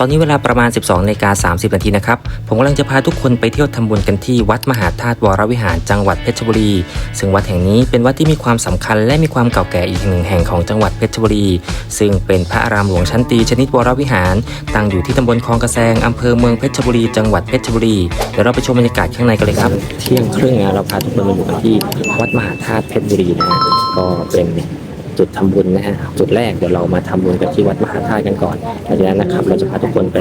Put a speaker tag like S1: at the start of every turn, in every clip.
S1: ตอนนี้เวลาประมาณ 12นาฬิกา30 นาทีนะครับ ผมกำลังจะพาทุกคนไปเที่ยวทำบุญกันที่วัดมหาธาตุวรวิหารจังหวัดเพชรบุรี ซึ่งวัดแห่งนี้เป็นวัดที่มีความสำคัญและมีความเก่าแก่อีกหนึ่งแห่งของจังหวัดเพชรบุรี ซึ่งเป็นพระอารามหลวงชั้นตรีชนิดวรวิหาร ตั้งอยู่ที่ตำบลคลองกระแซงอำเภอเมืองเพชรบุรี จังหวัดเพชรบุรี เดี๋ยวเราไปชมบรรยากาศข้างในกันเลยครับ เที่ยงครึ่งนะเราพาทุกคนมาอยู่กันที่วัดมหาธาตุเพชรบุรีนะก็เป็น จุดทำบุญนะฮะจุดแรกเดี๋ยวเรามาทำบุญกันที่วัดมหาธาตุกันก่อนหลังจากนั้นนะครับ เราจะพาทุกคนไป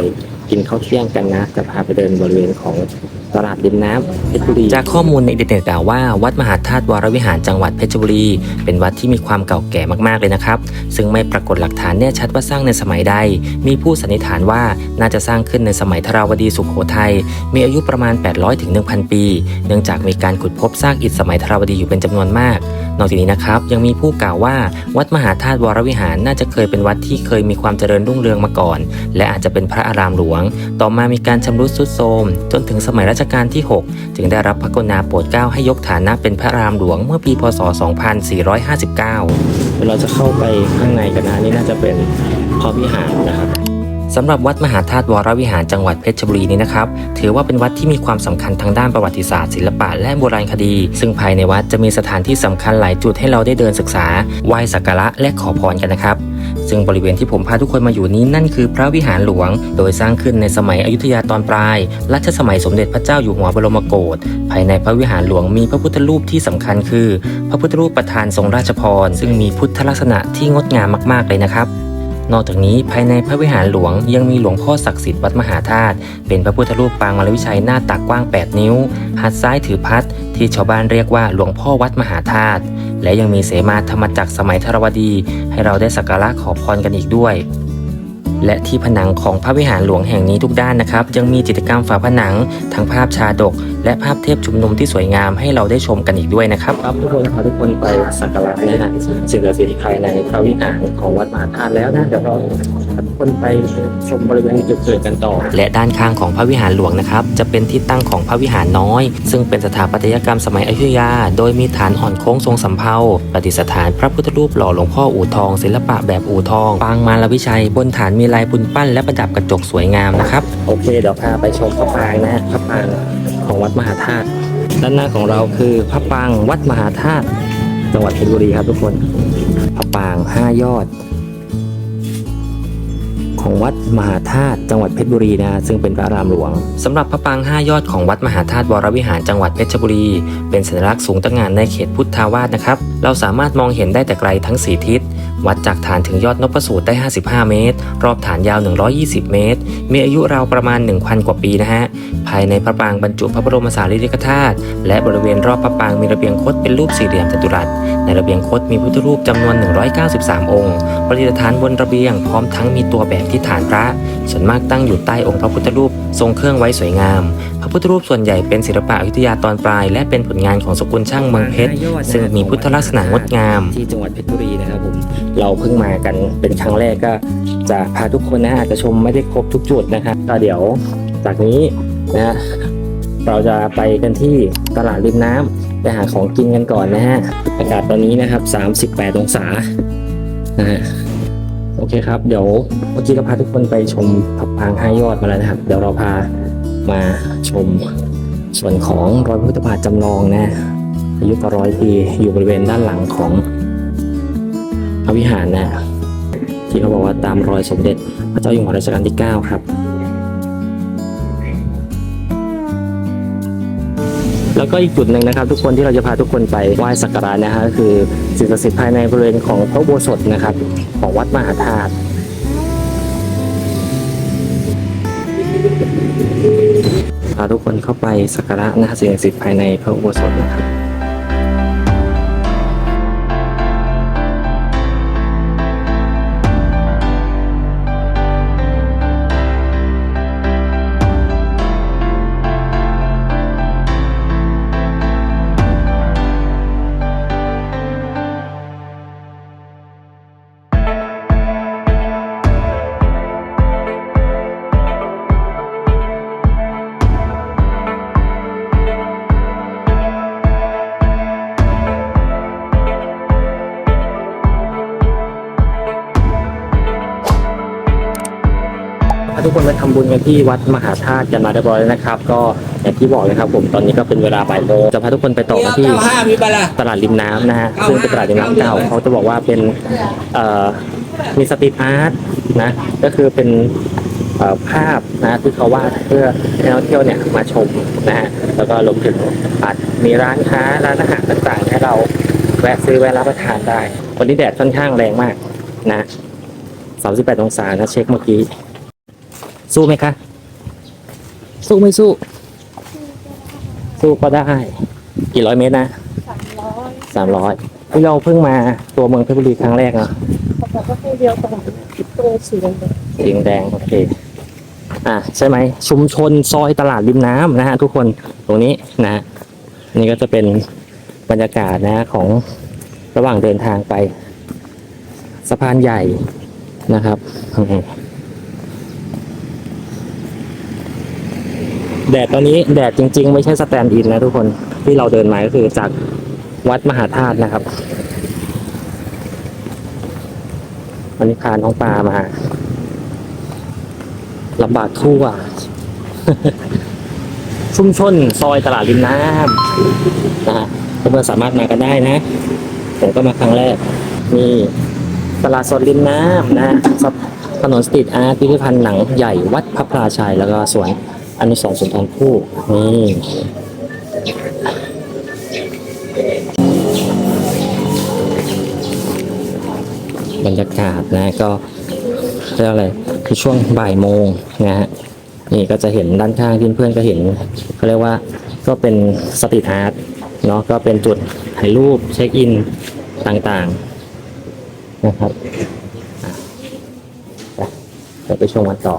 S1: กินข้าวเที่ยงกันนะจะพาไปเดินบริเวณของตลาดริมน้ำเพชรบุรีจากข้อมูลในอินเทอร์เน็ตกล่าวว่าวัดมหาธาตุวรวิหารจังหวัดเพชรบุรี เป็นวัดที่มีความเก่าแก่มากๆเลยนะครับ ซึ่งไม่ปรากฏหลักฐานแน่ชัดว่าสร้างในสมัยใด มีผู้สันนิษฐานว่าน่าจะสร้างขึ้นในสมัยธราวดีสุขโขทัยมีอายุประมาณ 800ถึง1,000 ปี เนื่องจากมีการขุดพบซากอิฐสมัยธราวดีอยู่เป็นจำนวนมากนอกจากนี้นะครับยังมีผู้กล่าวว่า วัดมหาธาตุวรวิหารน่าจะเคยเป็นวัดที่เคยมีความเจริญรุ่งเรืองมาก่อน และอาจจะเป็นพระอารามหลวง ต่อมามีการชำรุดทรุดโทรมจนถึงสมัยรัชกาลที่ 6 จึงได้รับพระกรุณาโปรดเกล้าให้ยกฐานะเป็นพระอารามหลวงเมื่อปีพศ 2459 เดี๋ยวเราจะเข้าไปข้างในกันนะนี่น่าจะเป็นพระวิหารนะครับ สำหรับวัดมหาธาตุวรวิหารจังหวัดเพชรบุรีนี้นะครับ ถือว่าเป็นวัดที่มีความสำคัญทางด้านประวัติศาสตร์ศิลปะและโบราณคดี ซึ่งภายในวัดจะมีสถานที่สำคัญหลายจุดให้เราได้เดินศึกษาไหว้สักการะและขอพรกันนะครับ ซึ่งบริเวณที่ผมพาทุกคนมาอยู่นี้นั่นคือพระวิหารหลวง โดยสร้างขึ้นในสมัยอยุธยาตอนปลาย รัชสมัยสมเด็จพระเจ้าอยู่หัวบรมโกศภายในพระวิหารหลวงมีพระพุทธรูปที่สำคัญคือ พระพุทธรูปประธานทรงราชพรซึ่งมีพุทธลักษณะที่งดงามมาก ๆเลยนะครับ นอกจากนี้ภายในพระวิหารหลวงยังมีหลวงพ่อศักดิ์สิทธิ์วัดมหาธาตุเป็นพระพุทธรูปปางมารวิชัยหน้าตักกว้าง 8 นิ้ว หัดซ้ายถือพัด ที่ชาวบ้านเรียกว่าหลวงพ่อวัดมหาธาตุและยังมีเสมาธรรมจักรสมัยธรวดี ให้เราได้สักการะขอพรกันอีกด้วย และที่ผนังของพระวิหารหลวงแห่งนี้ทุกด้านนะครับยังมีจิตรกรรมฝาผนังทั้งภาพชาดก และภาพเทพชุมนุมที่สวยงามให้เราได้ชมกันอีกด้วยนะครับครับทุกคนขอทุกคนไปสักการะนะฮะสิ่งศักดิ์สิทธิ์ภายในพระวิหารของวัดมหาธาตุแล้วนะเดี๋ยวเรา ทุกคนไปชมบริเวณจุดเกิดกันต่อ และด้านข้างของพระวิหารหลวงนะครับ จะเป็นที่ตั้งของพระวิหารน้อย ซึ่งเป็นสถาปัตยกรรมสมัยอยุธยา โดยมีฐานอ่อนโค้งทรงสำเภาประดิษฐานพระพุทธรูปหล่อหลวงพ่ออู่ทอง ศิลปะแบบอู่ทองปางมารวิชัย บนฐานมีลายบุญปั้นและประดับกระจกสวยงามนะครับ โอเคเดี๋ยวพาไปชมพระปรางนะฮะพระปรางของวัดมหาธาตุด้านหน้าของเราคือพระปรางวัดมหาธาตุจังหวัดเพชรบุรีครับทุกคน พระปรางห้ายอด ของวัดมหาธาตุจังหวัดเพชรบุรีนะซึ่งเป็นพระรามหลวงสำหรับพระปางห้ายอดของวัดมหาธาตุวรวิหารจังหวัดเพชรบุรี เป็นสัญลักษณ์สูงตระหง่านในเขตพุทธาวาสนะครับ เราสามารถมองเห็นได้แต่ไกลทั้ง 4 ทิศ วัดจากฐานถึงยอดนพสูตรได้ 55 เมตร รอบฐานยาว 120 เมตร มีอายุราวประมาณ 1,000 กว่าปีนะฮะายในพระปรางบรรจุพระบรมสารีริกธาตุและบริเวณรอบพระปรางมีระเบียงคดเป็นรูปสี่เหลี่ยมจัตุรัส ในระเบียงคดมีพุทธรูปจำนวน 193 องค์ประดิษฐานบนระเบียงพร้อมทั้งมีตัวแบบที่ฐานพระ ส่วนมากตั้งอยู่ใต้องค์พระพุทธรูปทรงเครื่องไว้สวยงาม พระพุทธรูปส่วนใหญ่เป็นศิลปะอยุธยาตอนปลาย และเป็นผลงานของสกุลช่างเมืองเพชรซึ่งมีพุทธลักษณะงดงาม ที่จังหวัดเพชรบุรีนะครับผมเราเพิ่งมากันเป็นครั้งแรกก็จะพาทุกคนนะอาจจะชมไม่ได้ครบทุกจุดนะครับก็เดี๋ยวจากนี้ นะเราจะไปกันที่ตลาดริมน้ำไปหาของกินกันก่อนนะฮะอากาศตอนนี้นะครับ 38 องศานะฮะโอเคครับ เดี๋ยวเมื่อกี้เราพาทุกคนไปชมพระปรางห้ายอดมาแล้วนะครับ เดี๋ยวเราพามาชมส่วนของรอยพุทธบาทจำลองนะอายุกว่าร้อยปีอยู่บริเวณด้านหลังของพระวิหารนะที่เขาบอกว่าตามรอยสมเด็จพระเจ้าอยู่หัวรัชกาลที่ 9 ครับ แล้วก็อีกจุดหนึ่งนะครับ ทุกคนที่เราจะพาทุกคนไปไหว้สักการะนะฮะก็คือสิ่งศักดิ์สิทธิ์ภายในบริเวณของพระโบสถนะครับ ของวัดมหาธาตุพาทุกคนเข้าไปสักการะนะฮะสิ่งศักดิ์สิทธิ์ภายในพระอุโบสถนะครับ
S2: ทุกคนไปทำบุญกันที่วัดมหาธาตุกันมาเรียบร้อยแล้วนะครับ ก็อย่างที่บอกเลยครับผมตอนนี้ก็เป็นเวลาบ่ายโมงจะพาทุกคนไปต่อกันที่
S3: เก้าห้ามีปะล่ะ
S2: ตลาดริมน้ำนะฮะซึ่งเป็นตลาดริมน้ำเก่าเขาจะบอกว่าเป็นเอ่อมีสตรีทอาร์ตนะก็คือเป็นเอ่อภาพนะที่เขาวาดเพื่อให้นักท่องเที่ยวเนี่ยมาชมนะฮะแล้วก็รวมถึงอาจมีร้านค้าร้านอาหารต่างๆ ให้เราแวะซื้อแวะรับประทานได้วันนี้แดดค่อนข้างแรงมากนะ 38 องศานะเช็คเมื่อกี้ สู้ไหมคะ สู้ไม่สู้ สู้ก็ได้ กี่ร้อยเมตรนะสามร้อยสามร้อยเราเพิ่งมาตัวเมืองเพชรบุรีครั้งแรกเนาะ
S4: เขาบอกว่าให้เดียวกับตัวสีแดง
S2: สีแดงโอเคอะใช่ไหมชุมชนซอยตลาดริมน้ำนะฮะทุกคนตรงนี้นะฮะนี่ก็จะเป็นบรรยากาศนะของระหว่างเดินทางไป สะพานใหญ่นะครับอืม แดดตอนนี้แดดจริง ๆ ไม่ใช่สแตนด์อินนะทุกคนที่เราเดินมาก็คือจากวัดมหาธาตุนะครับวันนี้พาน้องปลามาลำบากทั่วชุมชนซอยตลาดริมน้ำนะฮะเพื่อนสามารถมากันได้นะผมก็มาครั้งแรก มีตลาดสดริมน้ำนะถนนสตรีทอาร์ตพิพิธภัณฑ์หนังใหญ่วัดพระพลาชัยแล้วก็สวน อนุสรณ์สุนทรภู่นี่บรรยากาศนะก็เรียกอะไรคือช่วงบ่ายโมงนะฮะนี่ก็จะเห็นด้านข้างที่เพื่อนก็เห็นเขาเรียกว่าก็เป็นสตรีทอาร์ตเนาะก็เป็นจุดถ่ายรูปเช็คอินต่างๆนะครับอะไปเดี๋ยวไปชมกันต่อ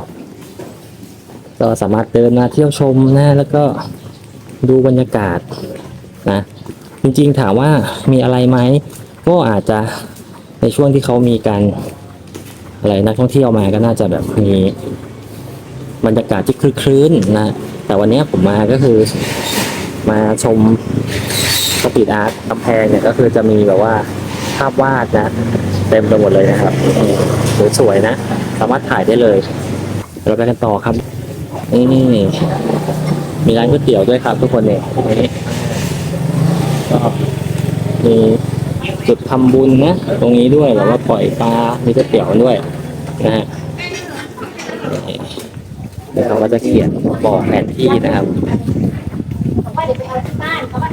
S2: ก็สามารถเดินมาเที่ยวชมนะแล้วก็ดูบรรยากาศนะจริงๆถามว่ามีอะไรไหมก็อาจจะในช่วงที่เขามีการอะไรนักท่องเที่ยวมาก็น่าจะแบบมีบรรยากาศที่คลื้นนะแต่วันนี้ผมมาก็คือมาชมสตรีทอาร์ตกำแพงเนี่ยก็คือจะมีแบบว่าภาพวาดนะเต็มไปหมดเลยนะครับสวยๆนะ สามารถถ่ายได้เลย เราไปกันต่อครับ นี่มีร้านก๋วยเตี๋ยวด้วยครับทุกคนเนี่ยนี่ก็มีจุดทำบุญนะตรงนี้ด้วยแบบว่าปล่อยปลา มีก๋วยเตี๋ยวด้วยนะฮะเดี๋ยวเขาก็จะเขียนบอกแผนที่นะครับ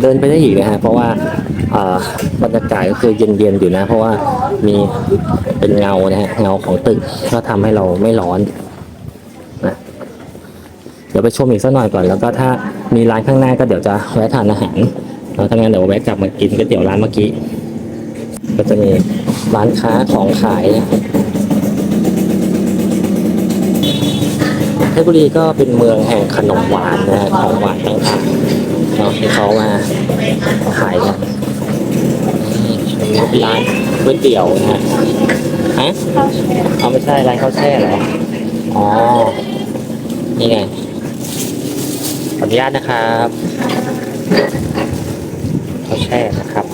S2: เดินไปได้อีกนะฮะเพราะว่าบรรยากาศก็คือเย็นๆอยู่นะ เพราะว่ามีเป็นเงานะฮะเงาของตึกก็ทำให้เราไม่ร้อน เดี๋ยวไปชมอีกสักหน่อยก่อนแล้วก็ถ้ามีร้านข้างหน้าก็เดี๋ยวจะแวะทานอาหารแล้วถ้างั้นเดี๋ยวแวะกลับมากินก๋วยเตี๋ยวร้านเมื่อกี้ ก็จะมีร้านค้าของขายนะเพชรบุรีก็เป็นเมืองแห่งขนมหวานนะของหวานต่างๆเนาะที่เขามาขายกันนี่ร้านก๋วยเตี๋ยวนะฮะฮะเอาไม่ใช่ร้านข้าวแช่เหรออ๋อนี่ไง นุญาตนะครับเขาแช่นะครับ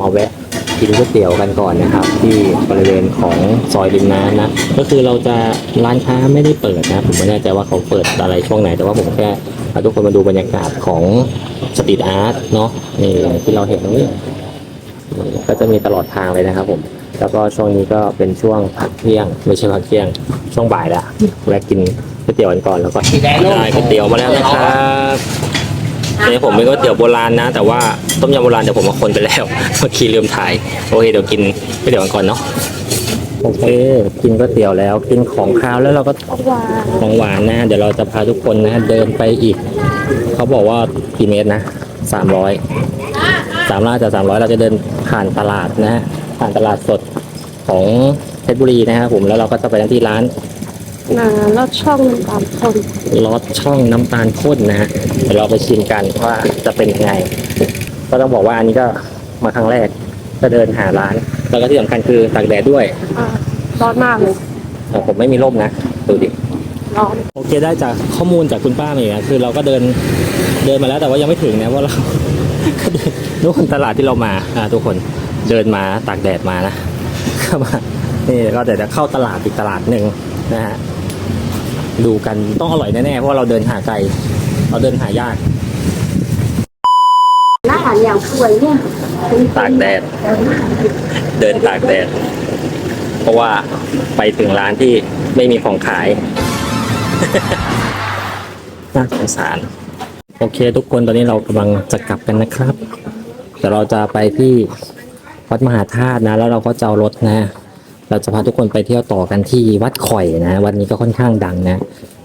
S2: มาแวะกินก๋วยเตี๋ยวกันก่อนนะครับ ที่บริเวณของซอยริมน้ำนะ ก็คือเราจะร้านค้าไม่ได้เปิดนะผมไม่แน่ใจว่าเขาเปิดอะไรช่วงไหน แต่ว่าผมแค่พาทุกคนมาดูบรรยากาศของสตรีทอาร์ตเนาะนี่อย่างที่เราเห็นตรงนี้นี่ก็จะมีตลอดทางเลยนะครับผมแล้วก็ช่วงนี้ก็เป็นช่วงพักเที่ยง ไม่ใช่พักเที่ยงช่วงบ่ายละแวะกิน ก๋วยเตี๋ยวกันก่อนแล้วก็ได้ก๋วยเตี๋ยวมาแล้วนะครับอันนี้ผมเป็นก๋วยเตี๋ยวโบราณนะ แต่ว่าต้มยำโบราณเดี๋ยวผมมาคนไปแล้วเมื่อกี้ลืมถ่ายโอเคเดี๋ยวกินก๋วยเตี๋ยวกันก่อนเนาะโอเคกินก๋วยเตี๋ยวแล้วกินของคาวแล้วเราก็
S4: หวาน
S2: ของหวานนะเดี๋ยวเราจะพาทุกคนนะเดินไปอีก เขาบอกว่ากี่เมตรนะสามร้อยสามร้อยจากสามร้อยเราจะเดินผ่านตลาดนะฮะผ่านตลาดสดของเพชรบุรีนะครับผมแล้วเราก็จะไปที่ร้าน
S4: นาลอดช่องตามคน
S2: ลอดช่องน้ำตาลข้นนะฮะเดี๋ยวเราไปชิมกันว่าจะเป็นยังไง ก็ต้องบอกว่าอันนี้ก็มาครั้งแรกก็เดินหาร้าน แล้วก็ที่สำคัญคือตากแดดด้วย
S4: อ่าร้อนมากเลย
S2: แต่ผมไม่มีร่มนะดูดิ
S4: ร้อน
S2: โอเคได้จากข้อมูลจากคุณป้ามาอีกนะคือเราก็เดินเดินมาแล้วแต่ว่ายังไม่ถึงนะเพราะเรา ก็เดินนู่นตลาดที่เรามาอ่าทุกคนเดินมาตากแดดมานะเข้ามานี่ก็เดี๋ยวจะเข้าตลาดอีกตลาดหนึ่งนะฮะ ดูกันต้องอร่อยแน่ๆเพราะว่าเราเดินหาไกลเราเดินหายาก
S4: หน้าอาหารอย่างสวยเนี่ย
S2: ตากแดด เดินตากแดด เพราะว่าไปถึงร้านที่ไม่มีของขาย น่าสงสาร โอเค ทุกคนตอนนี้เรากำลังจะกลับกันนะครับ เดี๋ยวเราจะไปที่วัดมหาธาตุนะ แล้วเราก็จะเอารถนะ เราจะพาทุกคนไปเที่ยวต่อกันที่วัดข่อยนะ วัดนี้ก็ค่อนข้างดังนะ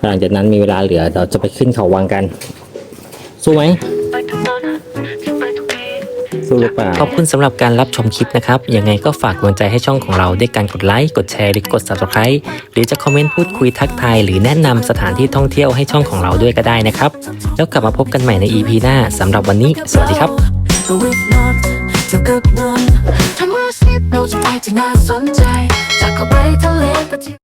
S2: หลังจากนั้นมีเวลาเหลือเราจะไปขึ้นเขาวังกัน สู้ไหมสู้หรือเปล่าขอบคุณสำหรับการรับชมคลิปนะครับ ยังไงก็ฝากกำลังใจให้ช่องของเราด้วยการกดไลค์ กดแชร์ หรือกด subscribe หรือจะคอมเมนต์พูดคุยทักทาย หรือแนะนำสถานที่ท่องเที่ยวให้ช่องของเราด้วยก็ได้นะครับ แล้วกลับมาพบกันใหม่ใน EP หน้าสำหรับวันนี้ สวัสดีครับ
S3: ที่น่าสนใจ จากเข้าไปทะเลไปที่